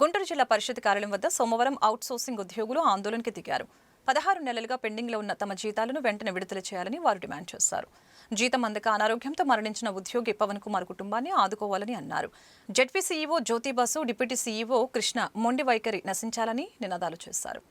గుంటూరు జిల్లా పరిషత్ కార్యాలయం వద్ద సోమవారం అవుట్సోర్సింగ్ ఉద్యోగులు ఆందోళనకి దిగారు. పదహారు నెలలుగా పెండింగ్లో ఉన్న తమ జీతాలను వెంటనే విడుదల చేయాలని వారు డిమాండ్ చేశారు. జీతం అందక అనారోగ్యంతో మరణించిన ఉద్యోగి పవన్ కుమార్ కుటుంబాన్ని ఆదుకోవాలని అన్నారు. ZP CEO Jyothi deputy CEO Krishna మొండి వైఖరి నశించాలని నినాదాలు చేశారు.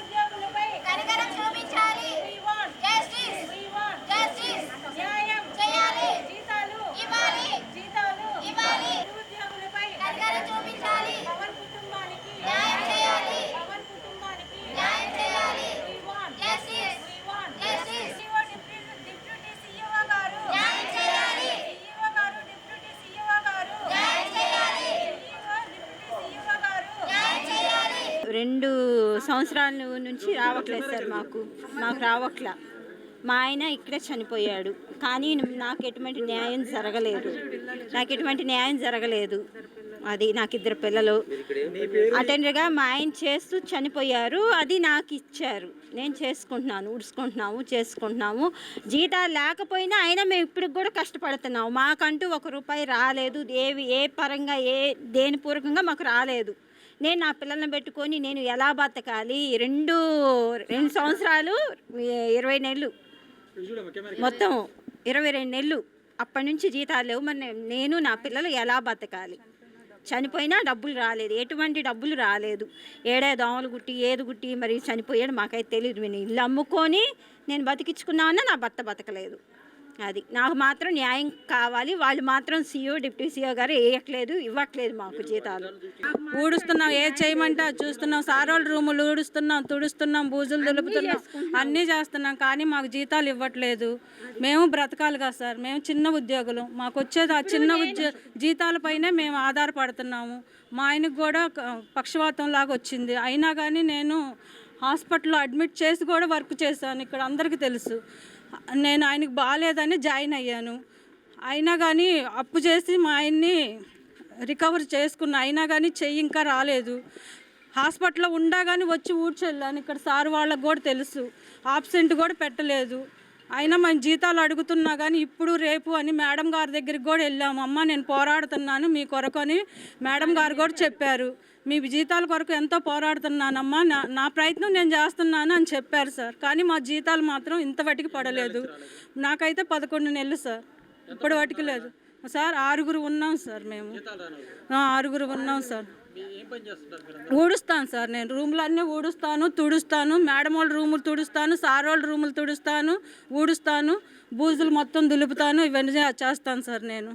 రెండు సంవత్సరాల నుంచి రావట్లేదు సార్ మాకు. మాకు రావట్లా. మా ఆయన ఇక్కడే చనిపోయాడు. కానీ నాకు ఎటువంటి న్యాయం జరగలేదు. నాకు ఎటువంటి న్యాయం జరగలేదు. అది నాకు ఇద్దరు పిల్లలు. అటెండర్గా మా ఆయన చేస్తూ చనిపోయారు. అది నాకు ఇచ్చారు. నేను చేసుకుంటున్నాను ఉడుచుకుంటున్నాము చేసుకుంటున్నాము. జీతాలు లేకపోయినా అయినా మేము ఇప్పటికి కూడా కష్టపడుతున్నాము. మాకంటూ ఒక రూపాయి రాలేదు. ఏవి ఏ పరంగా ఏ దేని పూర్వకంగా మాకు రాలేదు. నేను నా పిల్లల్ని పెట్టుకొని నేను ఎలా బతకాలి? రెండు రెండు సంవత్సరాలు ఇరవై నెలలు. మొత్తం ఇరవై రెండు నెలలు. అప్పటి నుంచి జీతాలు లేవు. మరి నేను నా పిల్లలు ఎలా బతకాలి? చనిపోయినా డబ్బులు రాలేదు. ఎటువంటి డబ్బులు రాలేదు. ఏడే దోమలు గుట్టి ఏది గుట్టి మరి చనిపోయాడు మాకైతే తెలియదు నేను ఇల్లు అమ్ముకొని నేను బతికించుకున్నామన్నా నా భర్త బతకలేదు. అది. నాకు మాత్రం న్యాయం కావాలి. వాళ్ళు మాత్రం సీఓ డిప్యూటీ సీఓ గారు వేయట్లేదు ఇవ్వట్లేదు మాకు జీతాలు. ఊడుస్తున్నాం ఏ చేయమంటే అది చూస్తున్నాం సారోళ్ళ రూములు ఊడుస్తున్నాం తుడుస్తున్నాం బూజులు దులుపుతున్నాం అన్నీ చేస్తున్నాం. కానీ మాకు జీతాలు ఇవ్వట్లేదు. మేము బ్రతకాలి కదా సార్. మేము చిన్న ఉద్యోగులు. మాకు వచ్చేది ఆ చిన్న ఉద్యో జీతాలపైనే మేము ఆధారపడుతున్నాము. మా ఆయనకు కూడా పక్షవాతం లాగా వచ్చింది. అయినా కానీ నేను హాస్పిటల్లో అడ్మిట్ చేసి కూడా వర్క్ చేశాను. ఇక్కడ అందరికీ తెలుసు. నేను ఆయనకు బాగాలేదని జాయిన్ అయ్యాను. అయినా కానీ అప్పు చేసి మా ఆయన్ని రికవర్ చేసుకున్న. అయినా కానీ చెయ్యి ఇంకా రాలేదు. హాస్పిటల్లో ఉండగానే వచ్చి ఊడ్చెళ్ళాను ఇక్కడ సార్ వాళ్ళకు కూడా తెలుసు. ఆబ్సెంట్ కూడా పెట్టలేదు. అయినా మన జీతాలు అడుగుతున్నా కానీ ఇప్పుడు రేపు అని మేడం గారి దగ్గరికి కూడా వెళ్ళాము. అమ్మ నేను పోరాడుతున్నాను మీ కొరకు అని మేడం గారు కూడా చెప్పారు. మీ జీతాల కొరకు ఎంతో పోరాడుతున్నానమ్మా. నా నా ప్రయత్నం నేను చేస్తున్నాను అని చెప్పారు సార్. కానీ మా జీతాలు మాత్రం ఇంతవటికి పడలేదు. నాకైతే పదకొండు నెలలు సార్. ఇప్పటి వాటికి లేదు. సార్ ఆరుగురు ఉన్నాం సార్ మేము. ఆరుగురు ఉన్నాం సార్. ఊడుస్తాను సార్ నేను. రూమ్లు అన్నీ ఊడుస్తాను తుడుస్తాను. మేడం వాళ్ళ రూములు తుడుస్తాను సార్ వాళ్ళ రూములు తుడుస్తాను ఊడుస్తాను. బూజులు మొత్తం దులుపుతాను. ఇవన్నీ చేస్తాను సార్ నేను.